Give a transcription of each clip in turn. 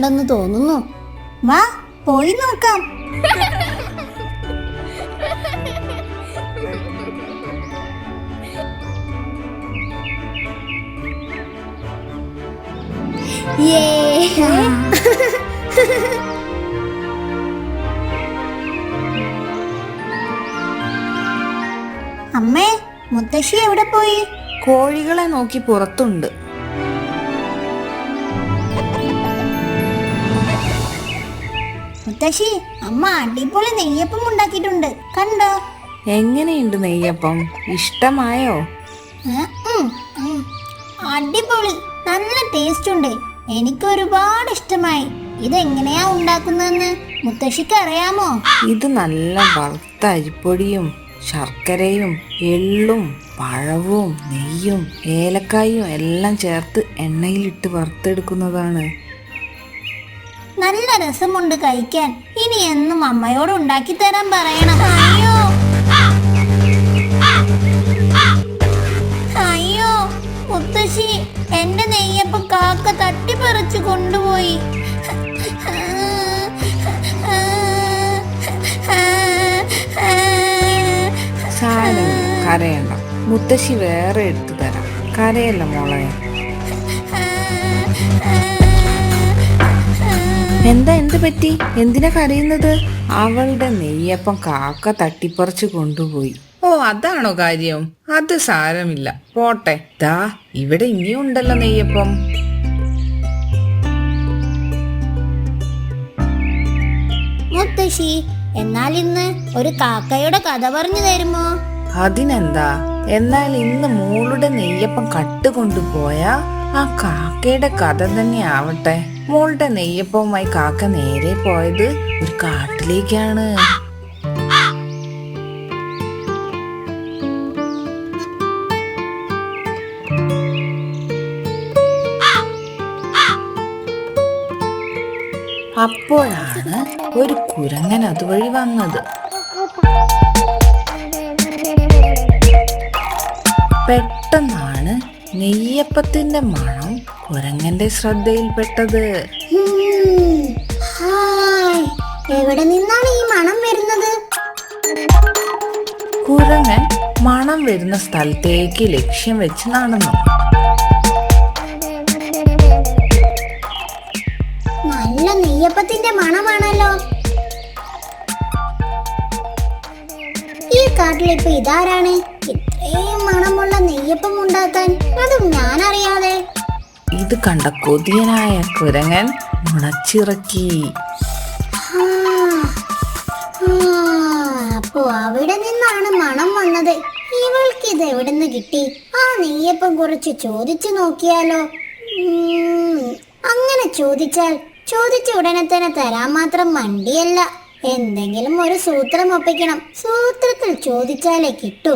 ഉണ്ടാക്കുന്നുണ്ടെന്ന് തോന്നുന്നു. വാ പോയി നോക്കാം. അമ്മേ മുത്തശ്ശി എവിടെ പോയി? കോഴികളെ നോക്കി പുറത്തുണ്ട്. മുത്തശ്ശി അമ്മ അടിപൊളി നെയ്യപ്പം ഉണ്ടാക്കിയിട്ടുണ്ട്. കണ്ടോ? എങ്ങനെയുണ്ട് നെയ്യപ്പം? ഇഷ്ടമായോ. അടിപൊളി. നല്ല ടേസ്റ്റ് ഉണ്ട് എനിക്ക് ഒരുപാട് ഇഷ്ടമായി. ഇതെങ്ങനെയാ ഉണ്ടാക്കുന്നതെന്ന് മുത്തശ്ശിക്ക് അറിയാമോ? ഇത് നല്ല വറുത്ത അരിപ്പൊടിയും ശർക്കരയും എള്ളും പഴവും നെയ്യും ഏലക്കായും എല്ലാം ചേർത്ത് എണ്ണയിലിട്ട് വറുത്തെടുക്കുന്നതാണ്. നല്ല രസമുണ്ട് കഴിക്കാൻ. ഇനി എന്നും അമ്മയോട് ഉണ്ടാക്കി തരാൻ പറയണം. അയ്യോ. അയ്യോ. മുത്തശ്ശി എന്റെ നെയ്യപ്പം കാക്ക തട്ടിപ്പറിച്ചു കൊണ്ടുപോയി. കരയണ്ട. മുത്തശ്ശി വേറെ എടുത്തു തരാം. കരയല്ല മോളെ. എന്താ എന്ത് പറ്റി? എന്തിനാ കരയുന്നത്? അവളുടെ നെയ്യപ്പം കാക്ക തട്ടിപ്പറിച്ചു കൊണ്ടുപോയി. ഓ അതാണോ കാര്യം? അത് സാരമില്ല. പോട്ടെ. ദാ ഇവിടെ ഇനിയും ഉണ്ടല്ലോ നെയ്യപ്പം. മുത്തശ്ശി എന്നാൽ ഇന്ന് ഒരു കാക്കയുടെ കഥ പറഞ്ഞു തരുമോ? അതിനെന്താ? എന്നാൽ ഇന്ന് മോളുടെ നെയ്യപ്പം കട്ടുകൊണ്ടുപോയ ആ കാക്കയുടെ കഥ തന്നെ ആവട്ടെ. മോളുടെ നെയ്യപ്പവുമായി കാക്ക നേരെ പോയത് ഒരു കാട്ടിലേക്കാണ്. അപ്പോഴാണ് ഒരു കുരങ്ങൻ അതുവഴി വന്നത്. പെട്ടെന്നാണ് നെയ്യപ്പത്തിന്റെ മണം കുരങ്ങന്റെ ശ്രദ്ധയിൽപ്പെട്ടത്. എവിടെ നിന്നാണ് ഈ മണം വരുന്നത്? കുരങ്ങൻ മണം വരുന്ന സ്ഥലത്തേക്ക് ലക്ഷ്യം വെച്ച് നടന്നു. നല്ല നെയ്യപ്പത്തിന്റെ മണമാണല്ലോ. ഈ കാട്ടിൽ ഇപ്പൊ ഇതാരാണ്? ഇത്രയും മണമുള്ള നെയ്യപ്പം ഉണ്ടാക്കാൻ. അതും ഇത് കണ്ട കൊതിയനായ കുരങ്ങൻ മുണച്ചിറക്കി അപ്പോ അവിടെ നിന്നാണ് മണം വന്നത്. ഇവൾക്ക് ഇത് എവിടുന്ന് കിട്ടി? ആ നെയ്യപ്പം കുറച്ച് ചോദിച്ചു നോക്കിയാലോ? അങ്ങനെ ചോദിച്ചാൽ ചോദിച്ച ഉടനെ തന്നെ തരാൻ മാത്രം മണ്ടിയല്ല. എന്തെങ്കിലും ഒരു സൂത്രം ഒപ്പിക്കണം. സൂത്രത്തിൽ ചോദിച്ചാലേ കിട്ടൂ.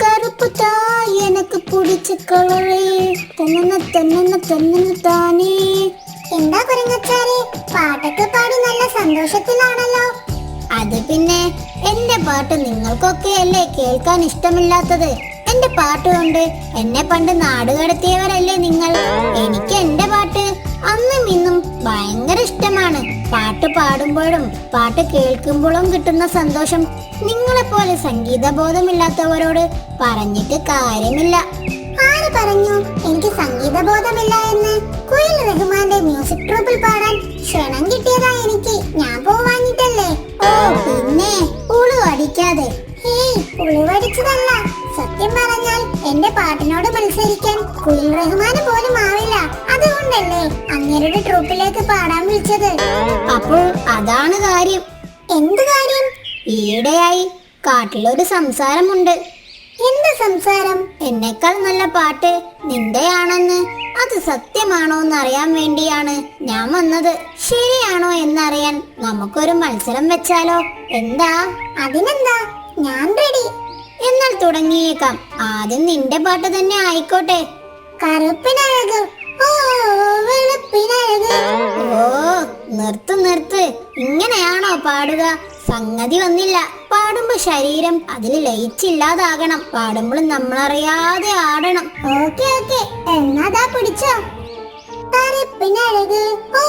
കറുപ്പ് தான் எனக்கு பிடிச்ச கலரே തെന്നന തെന്നന തെന്നന தானே. എന്താ കുരങ്ങച്ചാരെ പാട്ടൊക്കെ പാടി നല്ല സന്തോഷത്തിലാണല്ലോ അത് പിന്നെ എന്റെ പാട്ട് നിങ്ങൾക്കൊക്കെ അല്ലേ കേൾക്കാൻ ഇഷ്ടമില്ലാത്തത്? എന്റെ പാട്ട് കൊണ്ട് എന്നെ പണ്ട് നാട് കടത്തിയവരല്ലേ നിങ്ങൾ? എനിക്ക് എന്റെ പാട്ട് അന്നും ഇന്നും ഭയങ്കര ഇഷ്ടമാണ്. പാട്ട് പാടുമ്പോഴും പാട്ട് കേൾക്കുമ്പോഴും കിട്ടുന്ന സന്തോഷം. നിങ്ങളെപ്പോലെ സംഗീത ബോധമില്ലാത്തവരോട് പറഞ്ഞിട്ട് കാര്യമില്ല. ആര് പറഞ്ഞു? എനിക്ക് സംഗീത ബോധമില്ല എന്ന്. കുയിൽ റഹ്മാന്റെ മ്യൂസിക് ട്രൂപ്പിൽ പാടാൻ ക്ഷണം കിട്ടിയതാ എനിക്ക്. ഞാൻ പോവാഞ്ഞിട്ടല്ലേ? ഓ പിന്നെ. ഉളു അടിക്കാതെ. ഹേയ് ഉളുവടിച്ചതല്ല സത്യം പറഞ്ഞാൽ എന്റെ പാട്ടിനോട് മത്സരിക്കാൻ കുയിൽ റഹ്മാന് പോലും ആവില്ല. അതുകൊണ്ടല്ലേ അങ്ങേരുടെ ട്രൂപ്പിലേക്ക് പാടാൻ വിളിച്ചത്? അപ്പോൾ അതാണ് കാര്യം. എന്ത് കാര്യം? ഈയിടെയായി കാട്ടിലൊരു സംസാരമുണ്ട്. എന്ത് സംസാരം? എന്നേക്കാൾ നല്ല പാട്ട് നിന്റെയാണെന്ന്. അത് സത്യമാണോ എന്ന് അറിയാൻ വേണ്ടിയാണ് ഞാൻ വന്നത്. ശരിയാണോ എന്നറിയാൻ നമുക്കൊരു മത്സരം വെച്ചാലോ? എന്താ? അതിനെന്താ? ഞാൻ റെഡി എന്നാൽ തുടങ്ങിയേക്കാം. ആദ്യം നിന്റെ പാട്ട് തന്നെ ആയിക്കോട്ടെ. കറുപ്പിനഴക് ഓ വെളുപ്പിനഴക്. ഓ നിർത്ത് നിർത്ത്. ഇങ്ങനെയാണോ പാടുക? സംഗതി വന്നില്ല. പാടുമ്പോ ശരീരം അതിൽ ലയിച്ചില്ലാതാകണം പാടുമ്പോൾ നമ്മളറിയാതെ ആടണം. Okay okay. എന്നാതാ പിടിച്ചോ. കറുപ്പിനഴക് ഓ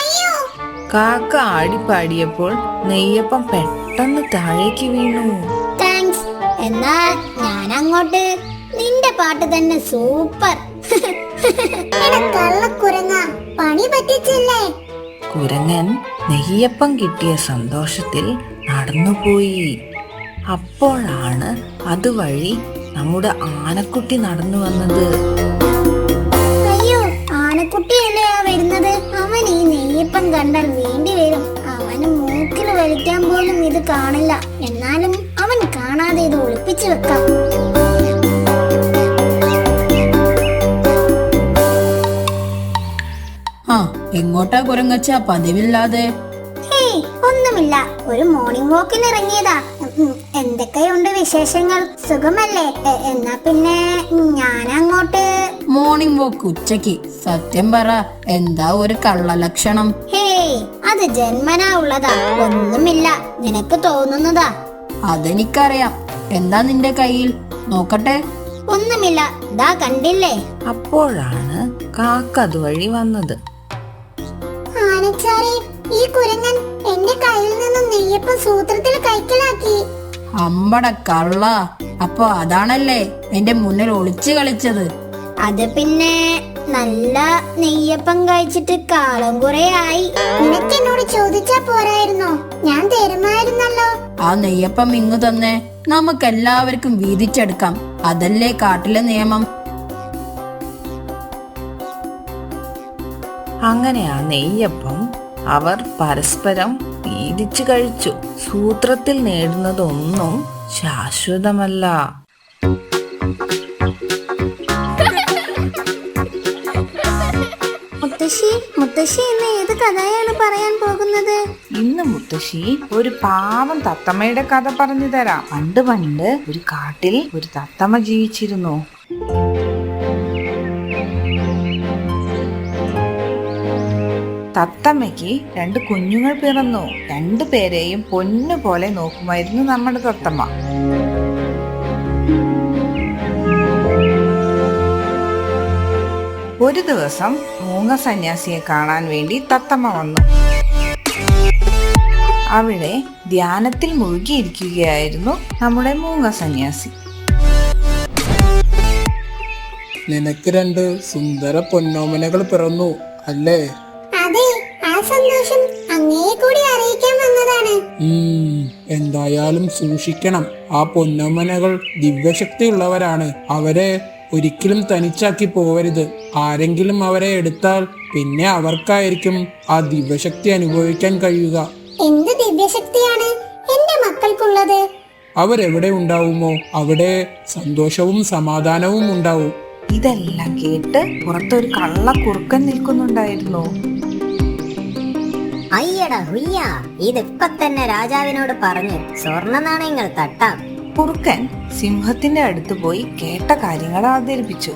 അയ്യോ. കാക്ക ആടിപ്പാടിയപ്പോൾ നെയ്യപ്പം പെട്ടെന്ന് താഴേക്ക് വീണു. താങ്ക്സ് എന്നാ ഞാൻ അങ്ങോട്ട് നിന്റെ പാട്ട് തന്നെ സൂപ്പർ. കള്ളക്കുരങ്ങ പണി പറ്റിച്ചല്ലേ? കുരങ്ങൻ നെയ്യപ്പം കിട്ടിയ സന്തോഷത്തിൽ നടന്നുപോയി. അപ്പോഴാണ് അതുവഴി നമ്മുടെ ആനക്കുട്ടി നടന്നു വന്നത്. അയ്യോ ആനക്കുട്ടി അല്ലേ വരുന്നത്? അവൻ ഈ നെയ്യപ്പം കണ്ടാൽ വേണ്ടി വരും. അവന് മൂക്കിൽ വലിക്കാൻ പോലും ഇത് കാണില്ല. എന്നാലും അവൻ കാണാതെ ഇത് ഒളിപ്പിച്ചു വെക്കാം. ആ എങ്ങോട്ടാ കുരങ്ങച്ച? പതിവില്ലാതെ. ഒന്നുമില്ല. ഒരു മോർണിംഗ് വാക്കിന് ഇറങ്ങിയതാ. എന്തൊക്കെയുണ്ട് വിശേഷങ്ങൾ? സുഖമല്ലേ? എന്നാ പിന്നെ ഞാൻ അങ്ങോട്ട് മോർണിംഗ് വോക്ക് ഉച്ചയ്ക്ക് സത്യം പറ എന്താ ഒരു കള്ളലക്ഷണം? ഹേയ് അത് ജന്മനാ ഉള്ളതാ ഒന്നുമില്ല. നിനക്ക് തോന്നുന്നതാ. അതെനിക്കറിയാം. എന്താ നിന്റെ കയ്യിൽ? നോക്കട്ടെ. ഒന്നുമില്ല. ദാ കണ്ടില്ലേ? അപ്പോഴാണ് കാക്ക അതുവഴി വന്നത്. ആനച്ചാരെ ഈ കുരങ്ങൻ എന്റെ കയ്യിൽ നിന്നും നെയ്യപ്പം സൂത്രത്തിൽ കൈക്കലാക്കി. അമ്പട കള്ള. അപ്പൊ അതാണല്ലേ എന്റെ മുന്നിൽ ഒളിച്ചു കളിച്ചത്. അത് പിന്നെ നല്ല നെയ്യപ്പം കഴിച്ചിട്ട് കാലം കുറെ ആയി. നിനക്ക് എന്നോട് ചോദിച്ചാ പോരായിരുന്നോ. ഞാൻ തരുമായിരുന്നല്ലോ. ആ നെയ്യപ്പം ഇങ്ങു തന്നെ നമുക്ക് എല്ലാവർക്കും വീതിച്ചെടുക്കാം. അതല്ലേ കാട്ടിലെ നിയമം? അങ്ങനെ ആ നെയ്യപ്പം അവർ പരസ്പരം വീതിച്ചു കഴിച്ചു. സൂത്രത്തിൽ നേടുന്നതൊന്നും ശാശ്വതമല്ല. മുത്തശ്ശി മുത്തശ്ശി ഇന്ന് ഏത് കഥയാണ് പറയാൻ പോകുന്നത്? ഇന്ന് മുത്തശ്ശി ഒരു പാവം തത്തമ്മയുടെ കഥ പറഞ്ഞു തരാം. പണ്ട് പണ്ട് ഒരു കാട്ടിൽ ഒരു തത്തമ്മ ജീവിച്ചിരുന്നു. തത്തമ്മയ്ക്ക് രണ്ട് കുഞ്ഞുങ്ങൾ പിറന്നു. രണ്ടു പേരെയും പൊന്നു പോലെ നോക്കുമായിരുന്നു നമ്മുടെ തത്തമ്മ. ഒരു ദിവസം മൂങ്ങ സന്യാസിയെ കാണാൻ വേണ്ടി തത്തമ്മ വന്നു. അവിടെ ധ്യാനത്തിൽ മുഴുകിയിരിക്കുകയായിരുന്നു നമ്മുടെ മൂങ്ങ സന്യാസി നിനക്ക് രണ്ട് സുന്ദര പൊന്നോമനകൾ പിറന്നു അല്ലേ? അതെ ആ സന്തോഷം കൂടി അറിയിക്കാൻ വന്നതാണ്. എന്തായാലും സൂക്ഷിക്കണം. ആ പൊന്നോമനകൾ ദിവ്യശക്തിയുള്ളവരാണ്. അവരെ ഒരിക്കലും തനിച്ചാക്കി പോവരുത്. ആരെങ്കിലും അവരെ എടുത്താൽ പിന്നെ അവർക്കായിരിക്കും ആ ദിവ്യശക്തി അനുഭവിക്കാൻ കഴിയുക. എന്ത് ദിവ്യശക്തിയാണ് എന്റെ മക്കൾക്കുള്ളത്? അവരെവിടെ ഉണ്ടാവുമോ? അവിടെ സന്തോഷവും സമാധാനവും ഉണ്ടാവും. ഇതെല്ലാം കേട്ട് പുറത്തൊരു കള്ള കുറുക്കൻ നിൽക്കുന്നുണ്ടായിരുന്നു. അയ്യട ഹുയ്യ ഇതിപ്പൊ തന്നെ രാജാവിനോട് പറഞ്ഞ് സ്വർണ നാണയങ്ങൾ തട്ടാം. കുറുക്കൻ സിംഹത്തിന്റെ അടുത്ത് പോയി കേട്ട കാര്യങ്ങൾ അവതരിപ്പിച്ചു.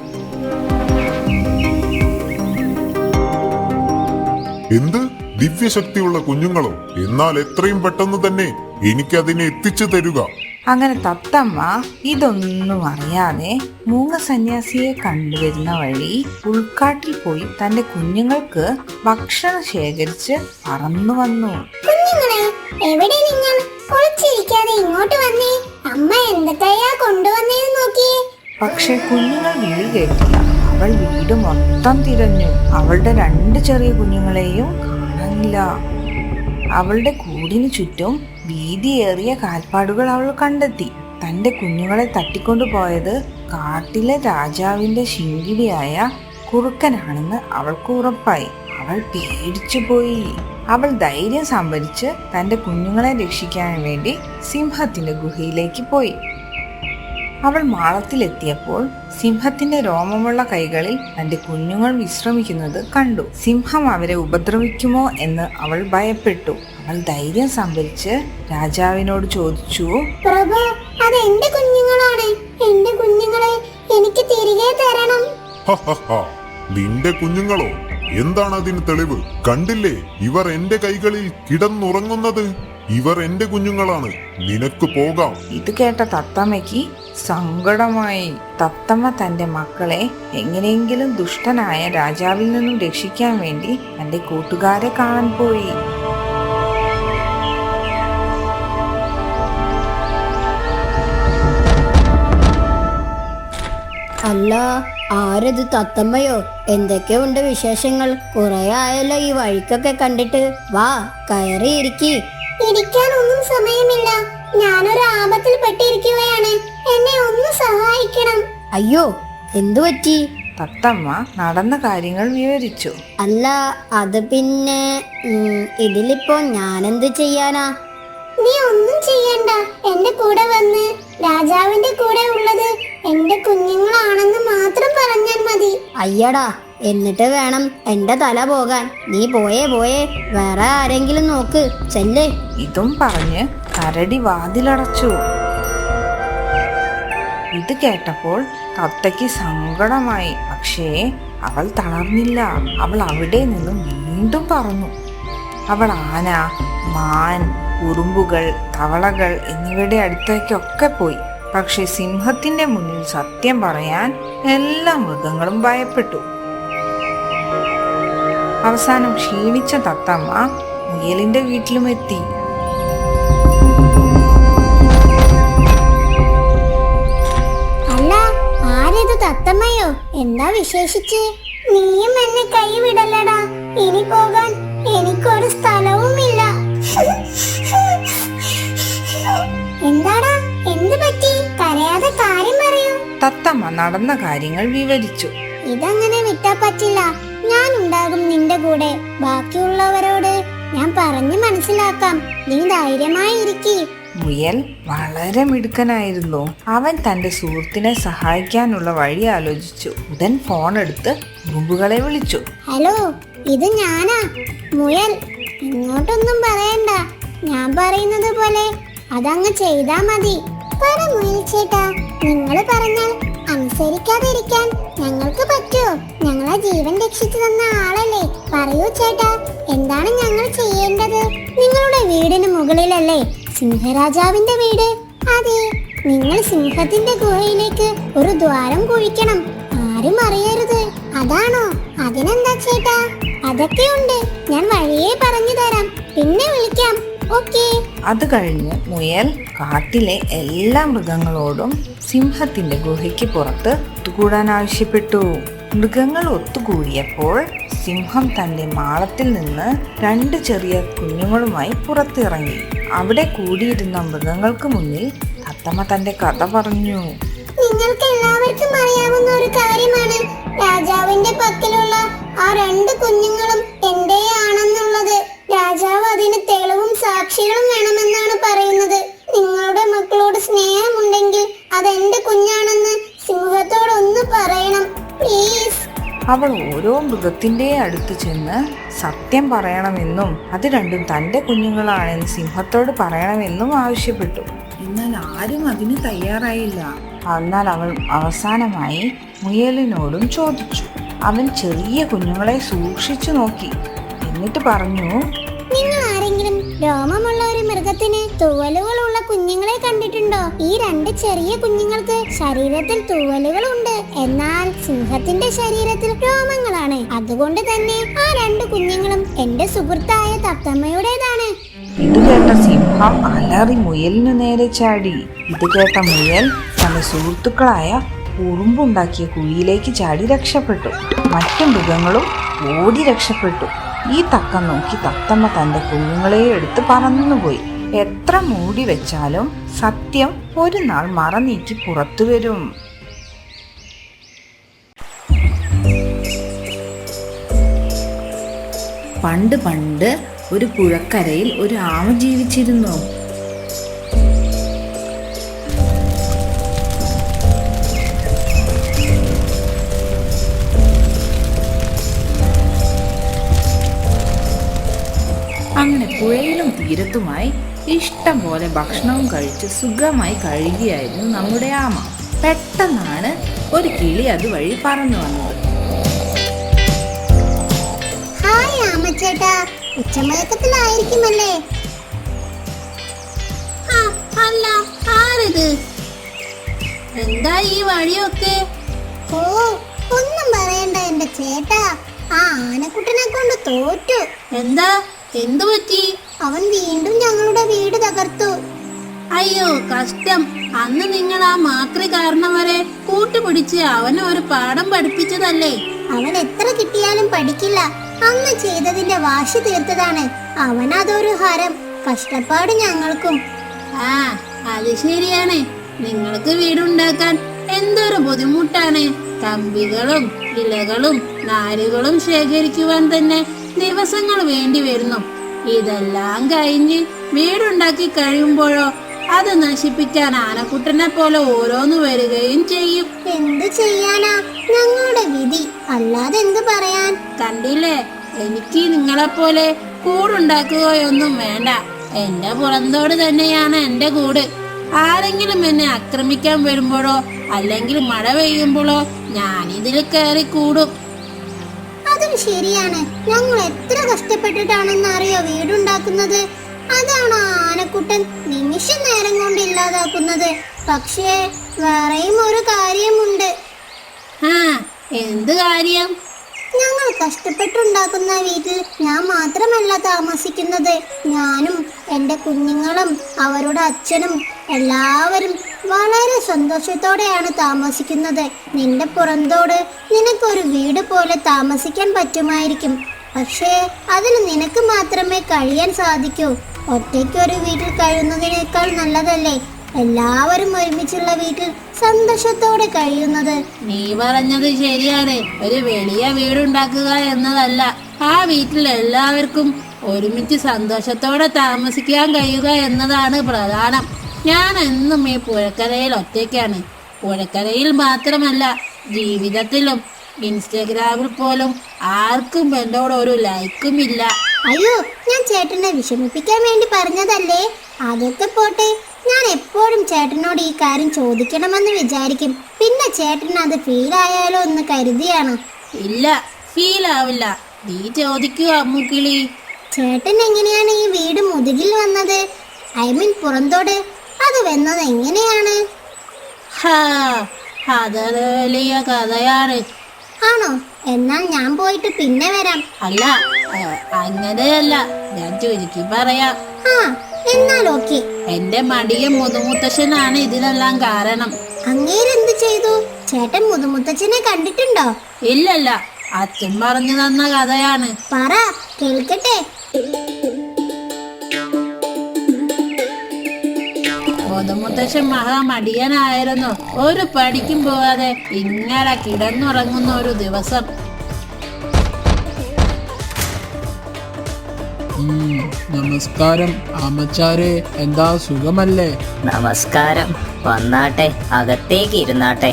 എന്ത്? ദിവ്യശക്തിയുള്ള കുഞ്ഞുങ്ങളോ? എന്നാൽ എത്രയും പെട്ടെന്ന് തന്നെ എനിക്കതിനെ എത്തിച്ചു തരുക. അങ്ങനെ തത്തമ്മ ഇതൊന്നും അറിയാതെ മൂങ്ങ സന്യാസിയെ കണ്ടുവരുന്ന വഴി ഉൾക്കാട്ടിൽ പോയി തന്റെ കുഞ്ഞുങ്ങൾക്ക് ഭക്ഷണം ശേഖരിച്ച് പറന്നു വന്നു. കുഞ്ഞുങ്ങളെ എവിടെ നിങ്ങൾ? ഒളിച്ചിരിക്കാതെ ഇങ്ങോട്ട് വന്നേ. അമ്മ എന്തൊക്കെയാ കൊണ്ടുവന്നേന്ന് നോക്കിയേ പക്ഷെ കുഞ്ഞുങ്ങൾ വീട് കേട്ടില്ല അവൾ വീട് മൊത്തം തിരഞ്ഞു. അവളുടെ രണ്ട് ചെറിയ കുഞ്ഞുങ്ങളെയും കാണാനില്ല. അവളുടെ കൂടിനു ചുറ്റും വീതിയേറിയ കാൽപ്പാടുകൾ അവൾ കണ്ടെത്തി. തന്റെ കുഞ്ഞുങ്ങളെ തട്ടിക്കൊണ്ടു പോയത് കാട്ടിലെ രാജാവിന്റെ ശിങ്കിടിയായ കുറുക്കനാണെന്ന് അവൾക്ക് ഉറപ്പായി. അവൾ പേടിച്ചു പോയി അവൾ ധൈര്യം സംഭരിച്ച് തന്റെ കുഞ്ഞുങ്ങളെ രക്ഷിക്കാൻ വേണ്ടി സിംഹത്തിന്റെ ഗുഹയിലേക്ക് പോയി. അവൾ മാളത്തിലെത്തിയപ്പോൾ സിംഹത്തിന്റെ രോമമുള്ള കൈകളിൽ തന്റെ കുഞ്ഞുങ്ങൾ വിശ്രമിക്കുന്നത് കണ്ടു. സിംഹം അവരെ ഉപദ്രവിക്കുമോ എന്ന് അവൾ ഭയപ്പെട്ടു. അവൾ ധൈര്യം സംഭരിച്ച് രാജാവിനോട് ചോദിച്ചു പ്രഭു അത് എന്റെ കുഞ്ഞുങ്ങളാണ്. എന്റെ കുഞ്ഞുങ്ങളെ എനിക്ക് തിരികെ തരണം. ഹഹഹ. നിന്റെ കുഞ്ഞുങ്ങളോ? എന്താണ് അതിന് തെളിവ്? കണ്ടില്ലേ? ഇവർ എന്റെ കൈകളിൽ കിടന്നുറങ്ങുന്നത്. ഇവർ എന്റെ കുഞ്ഞുങ്ങളാണ്. നിനക്ക് പോകാം. ഇത് കേട്ട തത്തമ്മയ്ക്ക് സങ്കടമായി. തത്തമ്മ തന്റെ മക്കളെ എങ്ങനെയെങ്കിലും ദുഷ്ടനായ രാജാവിൽ നിന്നും രക്ഷിക്കാൻ വേണ്ടി തന്റെ കൂട്ടുകാരെ കാണാൻ പോയി. അല്ല ആരത് തത്തമ്മയോ? എന്തൊക്കെയുണ്ട് വിശേഷങ്ങൾ? കുറെ ആയല്ലോ ഈ വഴിക്കൊക്കെ കണ്ടിട്ട്. വാ കയറിയിരിക്കി ഇരിക്കാൻ ഒന്നും സമയമില്ല. ഞാനൊരു ആപത്തിൽ പെട്ടിരിക്കുകയാണ്. എന്നെ ഒന്ന് സഹായിക്കണം. അയ്യോ എന്തു പറ്റി? തത്തമ്മ നടന്ന കാര്യങ്ങൾ വിവരിച്ചു. അല്ല അത് പിന്നെ ഇതിലിപ്പോ ഞാനെന്ത് ചെയ്യാനാ? നീ ഒന്നും ചെയ്യണ്ട. എന്റെ കൂടെ വന്ന് രാജാവിന്റെ കൂടെ ഉള്ളത് എന്റെ കുഞ്ഞുങ്ങളാണെന്ന് മാത്രം പറഞ്ഞാൽ മതി. അയ്യടാ എന്നിട്ട് വേണം എന്റെ തല പോകാൻ. നീ പോയേ പോയേ. വേറെ ആരെങ്കിലും നോക്ക്. ചെല്ലേ. ഇതും പറഞ്ഞ് കരടി വാതിലടച്ചു. ഇത് കേട്ടപ്പോൾ തത്തയ്ക്ക് സങ്കടമായി. പക്ഷേ അവൾ തളർന്നില്ല. അവൾ അവിടെ നിന്നും വീണ്ടും പറഞ്ഞു അവൾ ആന മാൻ ഉറുമ്പുകൾ തവളകൾ എന്നിവയുടെ അടുത്തേക്കൊക്കെ പോയി. പക്ഷെ സിംഹത്തിന്റെ മുന്നിൽ സത്യം പറയാൻ എല്ലാ മൃഗങ്ങളും ഭയപ്പെട്ടു. അവസാനം ക്ഷീണിച്ച തത്തമ്മ മുയലിന്റെ വീട്ടിലും എത്തി. തത്തമ്മയോ? എന്താ വിശേഷിച്ച്? നീയും എന്നെ കൈവിടല്ലടാ. ഇനി പോകാൻ എനിക്കൊരു തത്തമ്മ നടന്ന കാര്യങ്ങൾ വിവരിച്ചു. ഇതങ്ങനെ വിട്ടാ പറ്റില്ല. ഞാൻ ഉണ്ടാകും നിന്റെ കൂടെ. ബാക്കിയുള്ളവരോട് ഞാൻ പറഞ്ഞു മനസ്സിലാക്കാം. നീ ധൈര്യമായി ഇരിക്കി മുയൽ വളരെ മിടുക്കനായിരുന്നു. അവൻ തന്റെ സുഹൃത്തിനെ സഹായിക്കാനുള്ള വഴി ആലോചിച്ചു. ഉടൻ ഫോൺ എടുത്ത് ഉറുമ്പുകളെ വിളിച്ചു. ഹലോ ഇത് ഞാനാ. മുയൽ ഇങ്ങോട്ടൊന്നും പറയണ്ട. ഞാൻ പറയുന്നത് പോലെ അതങ്ങ് ചെയ്താ മതി. പറ മുയൽ ചേട്ടാ. നിങ്ങൾ പറഞ്ഞാൽ അനുസരിക്കാതിരിക്കാൻ ഞങ്ങൾക്ക് പറ്റുമോ ഞങ്ങളെ ജീവൻ രക്ഷിച്ചു തന്ന ആളല്ലേ? പറയൂ ചേട്ടാ. എന്താണ് ഞങ്ങൾ ചെയ്യേണ്ടത്? നിങ്ങളുടെ വീടിന് മുകളിലല്ലേ സിംഹരാജാവിന്റെ വീട്? അതെ. നിങ്ങൾ സിംഹത്തിന്റെ ഗുഹയിലേക്ക് ഒരു ദ്വാരം കുഴിക്കണം. ആരും അറിയരുത്. അതാണോ? അതിനെന്താ ചേട്ടാ? അതൊക്കെയുണ്ട്. ഞാൻ വഴിയേ പറഞ്ഞു തരാം. പിന്നെ അത് കഴിഞ്ഞ് മുയൽ കാട്ടിലെ എല്ലാ മൃഗങ്ങളോടും സിംഹത്തിന്റെ ഗുഹയ്ക്ക് പുറത്ത് ഒത്തുകൂടാൻ ആവശ്യപ്പെട്ടു. മൃഗങ്ങൾ ഒത്തുകൂടിയപ്പോൾ സിംഹം തന്റെ മാളത്തിൽ നിന്ന് രണ്ട് ചെറിയ കുഞ്ഞുങ്ങളുമായി പുറത്തിറങ്ങി. അവിടെ കൂടിയിരുന്ന മൃഗങ്ങൾക്ക് മുന്നിൽ തത്തമ്മ തന്റെ കഥ പറഞ്ഞു. നിങ്ങൾക്ക് എല്ലാവർക്കും അറിയാവുന്ന ഒരു കാര്യമാണ്. രാജാവിന്റെ പക്കലുള്ള ആ രണ്ട് കുഞ്ഞുങ്ങളും എന്റെയാണെന്നുള്ളത്. രാജാവ് അതിന് തെളിവും സാക്ഷികളും വേണമെന്നാണ് പറയുന്നത്. നിങ്ങളുടെ മക്കളോട് സ്നേഹമുണ്ടെങ്കിൽ അതെന്റെ കുഞ്ഞാണെന്ന് സിംഹത്തോട് ഒന്ന് പറയണം പ്ലീസ് അവൾ ഓരോ മൃഗത്തിന്റെ അടുത്ത് ചെന്ന് സത്യം പറയണമെന്നും അത് രണ്ടും തന്റെ കുഞ്ഞുങ്ങളാണെന്ന് സിംഹത്തോട് പറയണമെന്നും ആവശ്യപ്പെട്ടു. എന്നാൽ ആരും അതിന് തയ്യാറായില്ല. എന്നാൽ അവൾ അവസാനമായി മുയലിനോടും ചോദിച്ചു. അവൻ ചെറിയ കുഞ്ഞുങ്ങളെ സൂക്ഷിച്ചു നോക്കി. എന്നിട്ട് പറഞ്ഞു രോമമുള്ള ഒരു മൃഗത്തിന് തൂവലുകളുള്ള കുഞ്ഞുങ്ങളെ കണ്ടിട്ടുണ്ടോ? ഈ രണ്ട് ചെറിയ കുഞ്ഞുങ്ങൾക്ക് ശരീരത്തിൽ തൂവലുകളുണ്ട്. എന്നാൽ സിംഹത്തിന്റെ ശരീരത്തിൽ രോമങ്ങളാണ്. അതുകൊണ്ട് തന്നെ ആ രണ്ട് കുഞ്ഞുങ്ങളും എന്റെ സുഹൃത്തായ തത്തമ്മയുടേതാണ്. ഇത് കേട്ട സിംഹം അലറി മുയലിനു നേരെ ചാടി. ഇത് കേട്ട മുയൽ തന്റെ സുഹൃത്തുക്കളായ ഉറുമ്പുണ്ടാക്കിയ കുഴിയിലേക്ക് ചാടി രക്ഷപ്പെട്ടു. മറ്റു മൃഗങ്ങളും ഓടി രക്ഷപ്പെട്ടു. ഈ തക്കം നോക്കി തത്തമ്മ തന്റെ കുഞ്ഞുങ്ങളെ എടുത്ത് പറന്നുപോയി. എത്ര മൂടി വെച്ചാലും സത്യം ഒരു നാൾ മറ നീക്കി പുറത്തു വരും. പണ്ട് പണ്ട് ഒരു പുഴക്കരയിൽ ഒരു ആമ ജീവിച്ചിരുന്നു. പുഴയിലും തീരത്തുമായി ഇഷ്ടം പോലെ ഭക്ഷണവും കഴിച്ച് സുഖമായി കഴിയുകയായിരുന്നു നമ്മുടെ ആമ. പെട്ടെന്നാണ് ഒരു കിളി അതുവഴി പറന്നു വന്നത്. ഹായ് ആമച്ചേട്ടാ ഉച്ചമയക്കത്തിലായിരിക്കുമല്ലേ? അല്ല ആരിത്? എന്താ ഈ വഴിയൊക്കെ? ഓ ഒന്നും പറയണ്ട എന്റെ ചേട്ടാ. ആ ആനക്കുട്ടനെ കൊണ്ട് തോറ്റു. എന്താ? എന്തു പറ്റി? അവൻ വീണ്ടും ഞങ്ങളുടെ വീട് തകർത്തു. അയ്യോ കഷ്ടം. അന്ന് നിങ്ങൾ ആ മാക്രി കാരണം വരെ കൂട്ടുപിടിച്ച് അവനെ ഒരു പാഠം പഠിപ്പിച്ചതല്ലേ? അവൻ എത്ര കിട്ടിയാലും പഠിക്കില്ല. അന്ന് ചെയ്തതിന്റെ വാശി തീർത്തതാണ്. അവൻ അതൊരു ഹരം. കഷ്ടപ്പാട് ഞങ്ങൾക്കും. ആ അത് ശരിയാണ്. നിങ്ങൾക്ക് വീടുണ്ടാക്കാൻ എന്തൊരു ബുദ്ധിമുട്ടാണ്. കമ്പികളും ഇലകളും നാരുകളും ശേഖരിക്കുവാൻ തന്നെ ദിവസങ്ങൾ വേണ്ടി വരുന്നു. ഇതെല്ലാം കഴിഞ്ഞ് വീടുണ്ടാക്കി കഴിയുമ്പോഴോ അത് നശിപ്പിക്കാൻ ആനക്കുട്ടനെ പോലെ ഓരോന്ന് വരികയും ചെയ്യും. എന്ത് ചെയ്യാനാ? ഞങ്ങളുടെ വിധി. അല്ലാതെ എന്ത് പറയാൻ? കണ്ടില്ലേ? എനിക്ക് നിങ്ങളെ പോലെ കൂടുണ്ടാക്കുകയൊന്നും വേണ്ട. എന്റെ പുറന്തോട് തന്നെയാണ് എന്റെ കൂട്. ആരെങ്കിലും എന്നെ ആക്രമിക്കാൻ വരുമ്പോഴോ അല്ലെങ്കിൽ മഴ പെയ്യുമ്പോഴോ ഞാനിതിൽ കയറി കൂടും. അതും ശരിയാണ്. ഞങ്ങൾ എത്ര കഷ്ടപ്പെട്ടിട്ടാണെന്ന് അറിയോ വീടുണ്ടാക്കുന്നത്? അതാണ് ആനക്കുട്ടൻ നിമിഷ നേരം കൊണ്ട് ഇല്ലാതാക്കുന്നത്. പക്ഷേ വേറെയും ഒരു കാര്യമുണ്ട്. ആ എന്ത് കാര്യം? ഞങ്ങൾ കഷ്ടപ്പെട്ടുണ്ടാക്കുന്ന വീട്ടിൽ ഞാൻ മാത്രമല്ല താമസിക്കുന്നത്. ഞാനും എന്റെ കുഞ്ഞുങ്ങളും അവരുടെ അച്ഛനും എല്ലാവരും വളരെ സന്തോഷത്തോടെയാണ് താമസിക്കുന്നത്. നിന്റെ പുറന്തോട് നിനക്കൊരു വീട് പോലെ താമസിക്കാൻ പറ്റുമായിരിക്കും. പക്ഷേ അതിൽ നിനക്ക് മാത്രമേ കഴിയാൻ സാധിക്കൂ. ഒറ്റയ്ക്ക് ഒരു വീട്ടിൽ കഴിയുന്നതിനേക്കാൾ നല്ലതല്ലേ? എല്ലാവരും ഒരുമിച്ചുള്ള വീട്ടിൽ സന്തോഷത്തോടെ കഴിയുന്നത്. നീ പറഞ്ഞത് ശരിയാണ്. ഒരു വലിയ വീടുണ്ടാക്കുക എന്നതല്ല. ആ വീട്ടിൽ എല്ലാവർക്കും ഒരുമിച്ച് സന്തോഷത്തോടെ താമസിക്കാൻ കഴിയുക എന്നതാണ് പ്രധാനം. ഞാൻ എന്നും ഈ പുഴക്കരയിൽ ഒറ്റയ്ക്കാണ്. പുഴക്കരയിൽ മാത്രമല്ല ജീവിതത്തിലും ഇൻസ്റ്റഗ്രാമിൽ പോലും ആർക്കും എന്നോട് ഒരു ലൈക്കും ഇല്ല. അയ്യോ ഞാൻ ചേട്ടനെ വിഷമിപ്പിക്കാൻ വേണ്ടി പറഞ്ഞതല്ലേ? അതൊക്കെ പോട്ടെ. ഞാൻ എപ്പോഴും ചേട്ടനോട് ഈ കാര്യം ചോദിക്കണമെന്ന് വിചാരിക്കും. പിന്നെ ചേട്ടൻ അത് ഫീൽ ആയാലോ എന്ന് കരുതിയാണ്. ഇല്ല ഫീൽ ആവില്ല നീ ചോദിക്കുക അമ്മുക്കിളി. ചേട്ടൻ എങ്ങനെയാണ് ഈ വീട് മുതുകിൽ വന്നത്? ഐ മീൻ പുറന്തോട്. അത് വന്നത് എങ്ങനെയാണ്? അതൊരു വലിയ കഥയാണ്. ആണോ? എന്നാൽ ഞാൻ പോയിട്ട് പിന്നെ വരാം. അല്ല അങ്ങനെയല്ല. ഞാൻ ചുരുക്കി പറയാം. ആ എന്നാൽ ഓക്കെ. എന്റെ മടിയ മുതുമുത്തശ്ശനാണ് ഇതിനെല്ലാം കാരണം. അങ്ങേരെന്ത് ചെയ്തു? ചേട്ടൻ മുതുമുത്തച്ഛനെ കണ്ടിട്ടുണ്ടോ? ഇല്ലല്ല അച്ഛൻ പറഞ്ഞു തന്ന കഥയാണ്. പറ കേൾക്കട്ടെ. മുതുമുത്തശ്ശൻ മഹാമടിയനായിരുന്നു. ഒരു പടിക്കും പോവാതെ ഇങ്ങനെ കിടന്നുറങ്ങുന്ന ഒരു ദിവസം. നമസ്കാരം അമ്മച്ചാരെ എന്താ സുഖമല്ലേ? നമസ്കാരം. വന്നാട്ടെ അകത്തേക്ക് ഇരുന്നാട്ടെ.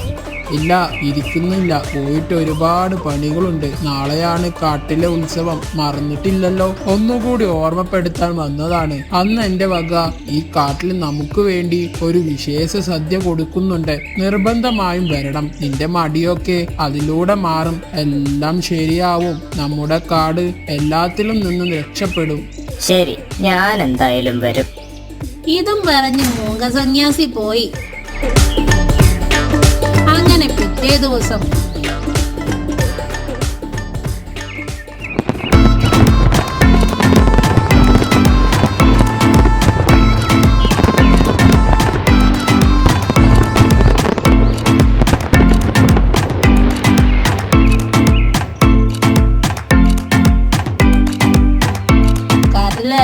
ഇല്ല ഇരിക്കുന്നില്ല. പോയിട്ട് ഒരുപാട് പണികളുണ്ട്. നാളെയാണ് കാട്ടിലെ ഉത്സവം. മറന്നിട്ടില്ലല്ലോ. ഒന്നുകൂടി ഓർമ്മപ്പെടുത്താൻ വന്നതാണ്. അന്ന് എന്റെ വക ഈ കാട്ടിൽ നമുക്ക് വേണ്ടി ഒരു വിശേഷ സദ്യ കൊടുക്കുന്നുണ്ട്. നിർബന്ധമായും വരണം. നിന്റെ മടിയൊക്കെ അതിലൂടെ മാറും. എല്ലാം ശരിയാവും. നമ്മുടെ കാട് എല്ലാത്തിലും നിന്നും രക്ഷപ്പെടും. ശരി ഞാൻ എന്തായാലും വരും. ഇതും പറഞ്ഞ് മൂങ്ങസന്യാസി പോയി. പിറ്റേ ദിവസം.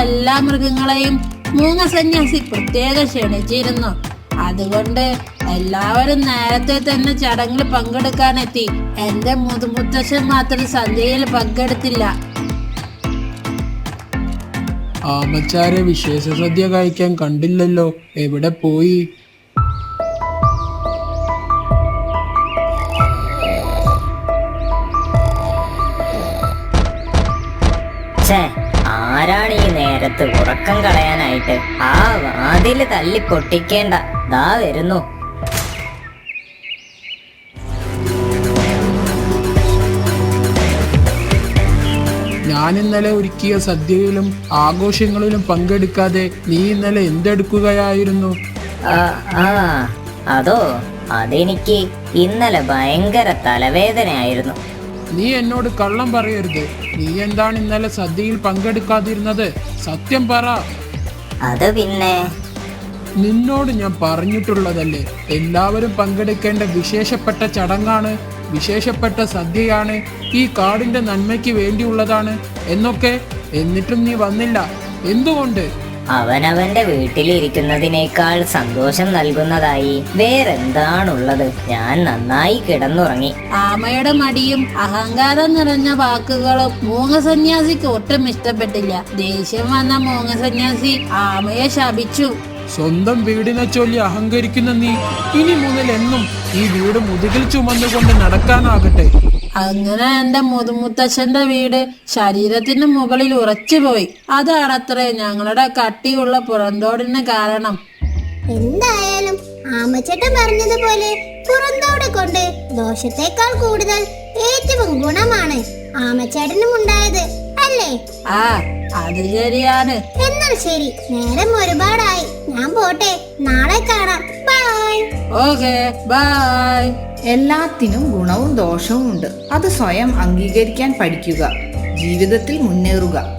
എല്ലാ മൃഗങ്ങളെയും മൂങ്ങ സന്യാസി പ്രത്യേക ക്ഷണിച്ചിരുന്നു. അതുകൊണ്ട് എല്ലാവരും നേരത്തെ തന്നെ ചടങ്ങിൽ പങ്കെടുക്കാനെത്തി. എന്റെ മുതുമുത്തശ്ശൻ മാത്രം സന്ധ്യയിൽ പങ്കെടുത്തില്ല. ആമച്ചാരെ വിശേഷ സദ്യ കഴിക്കാൻ കണ്ടില്ലല്ലോ. എവിടെ പോയി? ആരാണ് ഈ നേരത്ത് ഉറക്കം കളയാനായിട്ട്? ആ വാതിൽ തല്ലി പൊട്ടിക്കേണ്ട ദാ വരുന്നു. ഞാൻ ഇന്നലെ ഒരുക്കിയ സദ്യയിലും ആഘോഷങ്ങളിലും പങ്കെടുക്കാതെ നീ ഇന്നലെ എന്തെടുക്കുകയായിരുന്നു? ആ അതോ അതെനിക്ക് ഇന്നലെ ഭയങ്കര തലവേദനയായിരുന്നു. നീ എന്നോട് കള്ളം പറയരുത്. നീ എന്താണ് ഇന്നലെ സദ്യയിൽ പങ്കെടുക്കാതിരുന്നത്? സത്യം പറ. അത് പിന്നെ? നിന്നോട് ഞാൻ പറഞ്ഞിട്ടുള്ളതല്ലേ. എല്ലാവരും പങ്കെടുക്കേണ്ട വിശേഷപ്പെട്ട ചടങ്ങാണ് വിശേഷപ്പെട്ട സദ്യയാണ് ഈ കാടിന്റെ നന്മയ്ക്ക് വേണ്ടിയുള്ളതാണ് എന്നൊക്കെ എന്നിട്ടും നീ വന്നില്ല. എന്തുകൊണ്ട്? അവനവന്റെ വീട്ടിലിരിക്കുന്നതിനേക്കാൾ സന്തോഷം നൽകുന്നതായി. വേറെന്താണുള്ളത്? ഞാൻ നന്നായി കിടന്നുറങ്ങി. ആമയുടെ മടിയും അഹങ്കാരം നിറഞ്ഞ വാക്കുകളും മൂങ്ങ സന്യാസിക്ക് ഒട്ടും ഇഷ്ടപ്പെട്ടില്ല. ദേഷ്യം വന്ന മൂങ്ങ സന്യാസി ആമയെ ശപിച്ചു. സ്വന്തം വീടിനെ ചൊല്ലി അഹങ്കരിക്കുന്ന നീ ഇനി മുതൽ എന്നും ഈ വീട് മുതുകിൽ ചുമന്നുകൊണ്ട് നടക്കാനാകട്ടെ. അങ്ങനെ എന്റെ മുതുമുത്തച്ഛന്റെ വീട് ശരീരത്തിന് മുകളിൽ ഉറച്ചുപോയി അതാണത്രേ ഞങ്ങളുടെ കട്ടിയുള്ള പുറന്തോടിന് കാരണം. എന്തായാലും ആമച്ചേട്ടൻ പറഞ്ഞതുപോലെ പുറന്തോട് കൊണ്ട് ദോഷത്തെക്കാൾ കൂടുതൽ ഏറ്റവും ഗുണമാണ് ആമച്ചേട്ടനും ഉണ്ടായത്. അല്ലേ? ആ അത് ശരിയാണ്. എന്നാൽ ശരി. നേരം ഒരുപാടായി. ഞാൻ പോട്ടെ. നാളെ കാണാം. ബൈ ഓക്കെ ബൈ എല്ലാത്തിനും ഗുണവും ദോഷവും ഉണ്ട് അത് സ്വയം അംഗീകരിക്കാൻ പഠിക്കുക. ജീവിതത്തിൽ മുന്നേറുക.